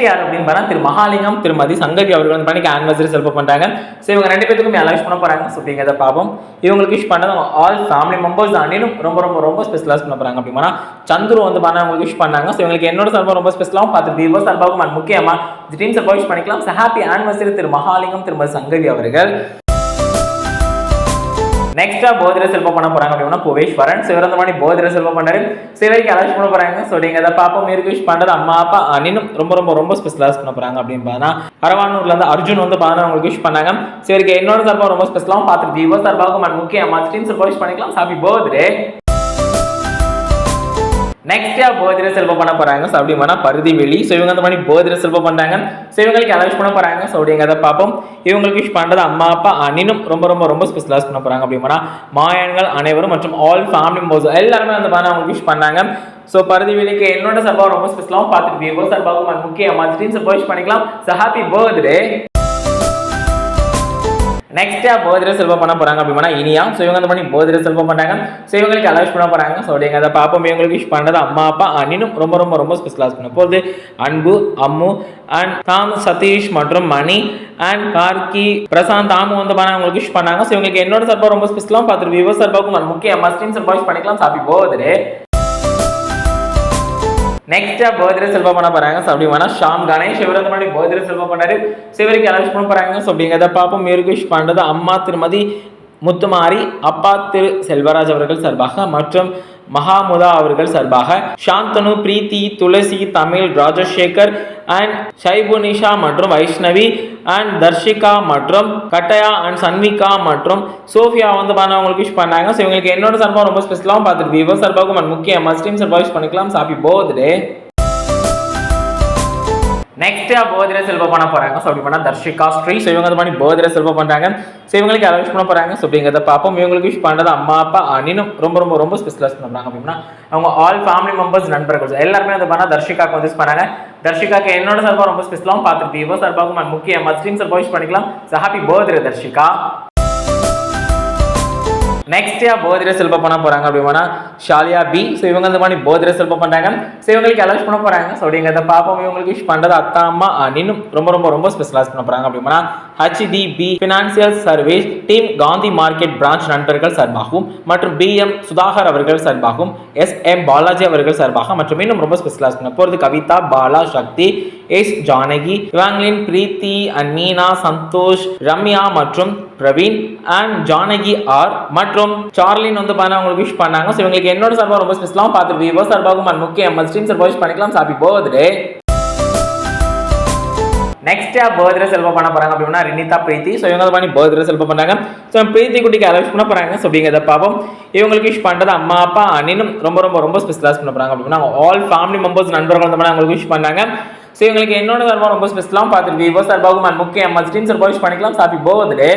Next யார் அப்படின்னு பார்த்தா திரு மகாலிங்கம் திருமதி சங்கவி அவர்கள் வந்து பண்ணிக்கு ஆனிவர்சரி செல்ஃப பண்றாங்க. ஸோ இவங்க ரெண்டு பேத்துக்கும் எல்லாம் விஷ் பண்ண போறாங்க. ஸோ அப்படிங்கிறத பார்ப்போம். இவங்களுக்கு விஷ் பண்ணது ஆல் ஃபேமிலி மெம்பர்ஸ் அணிலும் ரொம்ப ரொம்ப ரொம்ப ஸ்பெஷலாக பண்ண போகிறாங்க அப்படின்னா சந்துரு வந்து பண்ண அவங்களுக்கு விஷ் பண்ணாங்க. ஸோ இவங்களுக்கு என்னோட சார்பாக ரொம்ப ஸ்பெஷலாகவும் பார்த்து விவோ சார்பாகவும் and முக்கியமா டீம் சார்பாக விஷ் பண்ணிக்கலாம். So happy anniversary Thiru Mahalingam Thirumathi Sangavi அவர்கள். நெக்ஸ்ட்டாக போதிர செல்வம் பண்ண போறாங்க அப்படின்னா புவேஸ்வரன் சிவரந்தமணி போதிர செல்வம் பண்ணாரு சிவரிக்கு அலட்சி பண்ண போறாங்க. ஸோ நீங்கள் அதை பாப்பா மீருக்கு பண்ணுறது பண்றது அம்மா அப்பா இன்னும் ரொம்ப ரொம்ப ரொம்ப ஸ்பெஷலாக பண்ண போறாங்க அப்படின்னு பார்த்தா அரவானூர்ல இருந்து அர்ஜுன் வந்து பார்த்தா உங்களுக்கு விஷ் பண்ணாங்க. சிவரிக்கு என்னோட சார்பாக ரொம்ப ஸ்பெஷலாகவும் பார்த்துட்டு விவோ சார்பாகவும் முக்கியமாக முக்கியமா டீம் சார்பாக விஷ் பண்ணிக்கலாம். சாப்பி போதே நெக்ஸ்ட் யா போதிர செல்வம் பண்ண போறாங்க. ஸோ அப்படிமானா பருதி வெளி. ஸோ இவங்க அந்த மாதிரி போதிர செல்வம் பண்றாங்க. ஸோ இவங்களுக்கு அலவுஸ் பண்ண போறாங்க. ஸோ அப்படிங்கிறத பார்ப்போம். இவங்களுக்கு விஷ் பண்ணுறது அம்மா அப்பா அண்ணனும் ரொம்ப ரொம்ப ரொம்ப ஸ்பெஷலாக பண்ண போறாங்க. அப்படி மாயன்கள் அனைவரும் மற்றும் ஆல் ஃபேமிலி மெம்பர்ஸ் எல்லாருமே அந்த மாதிரி அவங்களுக்கு விஷ் பண்ணாங்க ஸோ பருதி வெளிக்கு என்னோட சர்பாவும் ரொம்ப ஸ்பெஷலாகவும் பார்த்துட்டு விவோ சர்பாவும் and முக்கியமா? டீம் பண்ணிக்கலாம். ஸோ ஹாப்பி பர்த்டே நெக்ஸ்ட்டு போதிர செல்வம் பண்ண போகிறாங்க அப்படின்னா இனியா. ஸோ இவங்க அந்த பண்ணி போதிர செல்வம் பண்ணாங்க ஸோ இவங்களுக்கு அலவுஸ் பண்ண போகிறாங்க ஸோ அப்படிங்க அதை பார்ப்போம் இவங்களுக்கு விஷ் பண்ணுறது அம்மா அப்பா அண்ணினும் ரொம்ப ரொம்ப ரொம்ப ஸ்பெஷலாக பண்ண போகுது அன்பு அம்மு அண்ட் தாம் சதீஷ் மற்றும் மணி அண்ட் கார்கி பிரசாந்த் தாமு வந்து பண்ண அவங்களுக்கு விஷ் பண்ணாங்க. ஸோ இவங்களுக்கு என்னோட சர்பா ரொம்ப ஸ்பெஷலாக பார்த்துட்டு விவோ சார்பாகவும் முக்கிய மஸ்டின் சர்பா விஷ் பண்ணிக்கலாம். சாப்பி பர்த்டே நெக்ஸ்ட் பர்த்டே செல்வம் பண்ண போறாங்க. ஸோ அப்படி வேணா ஷாம் கணேஷ் இவர் வந்து முன்னாடி பர்த்டே செல்வம் பண்ணாரு. சிவருக்கு அலவுஸ் பண்ண போறாங்க. ஸோ அப்படிங்கிறத பார்ப்போம். மிருகேஷ் விஷ் பண்றது அம்மா திருமதி முத்துமாரி அப்பா திரு செல்வராஜ் அவர்கள் சார்பாக மற்றும் மகாமுதா அவர்கள் சார்பாக சாந்தனு பிரீத்தி துளசி தமிழ் ராஜசேகர் அண்ட் ஷைபுனிஷா மற்றும் வைஷ்ணவி அண்ட் தர்ஷிகா மற்றும் கட்டயா அண்ட் சன்விகா மற்றும் சோஃபியா வந்து பண்ண அவங்களுக்கு விஷ் பண்ணாங்க. ஸோ இவங்களுக்கு என்னோட சார்பாக ரொம்ப ஸ்பெஷலாகவும் பார்த்துட்டு விவோ சார்பாகவும் முக்கிய மஸ்டீம் சார்பாக விஷ் பண்ணிக்கலாம். சாப்பி போகுது நெக்ஸ்ட் போதிர செல்வ பண்ண போறாங்க. ஸோ அப்படி பண்ணா தர்ஷிகா ஸ்ரீ. ஸோ இவங்க வந்து மாதிரி போதிர செல்வ பண்றாங்க. ஸோ இவங்களுக்கு யாரும் விஷ் பண்ண போறாங்க? ஸோ அப்படிங்கிறத பார்ப்போம். இவங்களுக்கு விஷ் பண்ணுறது அம்மா அப்பா அண்ணினும் ரொம்ப ரொம்ப ரொம்ப ஸ்பெஷலாக பண்ணுறாங்க அப்படின்னா அவங்க ஆல் ஃபேமிலி மெம்பர்ஸ் நண்பர்கள். எல்லாருமே வந்து பண்ணா தர்ஷிகாக்கு வந்து பண்ணாங்க. தர்ஷிகாக்கு என்னோட சார்பாக ரொம்ப ஸ்பெஷலாகவும் பார்த்துருப்பீங்க. விவோ சார்பாகவும் முக்கிய மஸ்லீம் சார்பாக விஷ் பண்ணிக்கலாம். So happy birthday Dharshika. Next போதிர செல்வம் பண்ண போகிறாங்க அப்படின்னா ஷாலியா பி ஸோ இவங்க இந்த மாதிரி போதிர செல்பம் பண்ணுறாங்க ஸோ இவங்களுக்கு அலர்ஜ் பண்ண போகிறாங்க ஸோ அப்படிங்கிறத பார்ப்போம் இவங்களுக்கு விஷ் பண்ணுறது அத்தா அம்மா இன்னும் ரொம்ப ரொம்ப ரொம்ப ஸ்பெஷலைஸ் பண்ண போகிறாங்க அப்படின்னா HDB financial service team Gandhi market branch நண்பர்கள் சார்பாகவும் மற்றும் பி எம் சுதாகர் அவர்கள் சார்பாகவும் எஸ் எம் பாலாஜி அவர்கள் சார்பாக மற்றும் இன்னும் ரொம்ப ஸ்பெஷலாக பண்ண போகிறது கவிதா பாலா சக்தி எஸ் ஜானகி இவங்களின் பிரீத்தி அண்ட் மீனா சந்தோஷ் ரம்யா மற்றும் பிரவீன் அண்ட் ஜானகி ஆர் மற்றும் சார்லின் வந்து பார்த்தா அவங்களுக்கு விஷ் பண்ணாங்க. ஸோ இவங்களுக்கு என்னோட சார்பாக ரொம்ப ஸ்பெஷலாகவும் பார்த்துட்டு விவோ சார்பாகவும் அண்ட் முக்கிய ஸ்ட்ரீம் சார்பாக விஷ் பண்ணிக்கலாம். சாப்பி போகுது நெக்ஸ்ட் பர்த்டே செல்வம் பண்ண போறாங்க அப்படின்னா ரினிதா பிரீத்தி. ஸோ இவங்க பண்ணி பர்த்டே செல்வம் பண்ணாங்க ஸோ பிரீத்தி குட்டிக்கு அலவுஸ் பண்ண போறாங்க. ஸோ அப்படிங்கிறத பார்ப்போம். இவங்களுக்கு விஷ் பண்ணுறது அம்மா அப்பா அண்ணனும் ரொம்ப ரொம்ப ரொம்ப ஸ்பெஷலாக பண்ண போறாங்க அப்படின்னா ஆல் ஃபேமிலி மெம்பர்ஸ் நண்பர்கள் வந்து அவங்களுக்கு விஷ் பண்ணாங்க. ஸோ இவங்களுக்கு என்னோட சார்பாக ரொம்ப ஸ்பெஷலாகவும் பார்த்துருக்கு விவோ சார்பாகவும் and முக்கிய மஸ்டின் சார்பாக விஷ் பண்ணிக்கலாம். Happy birthday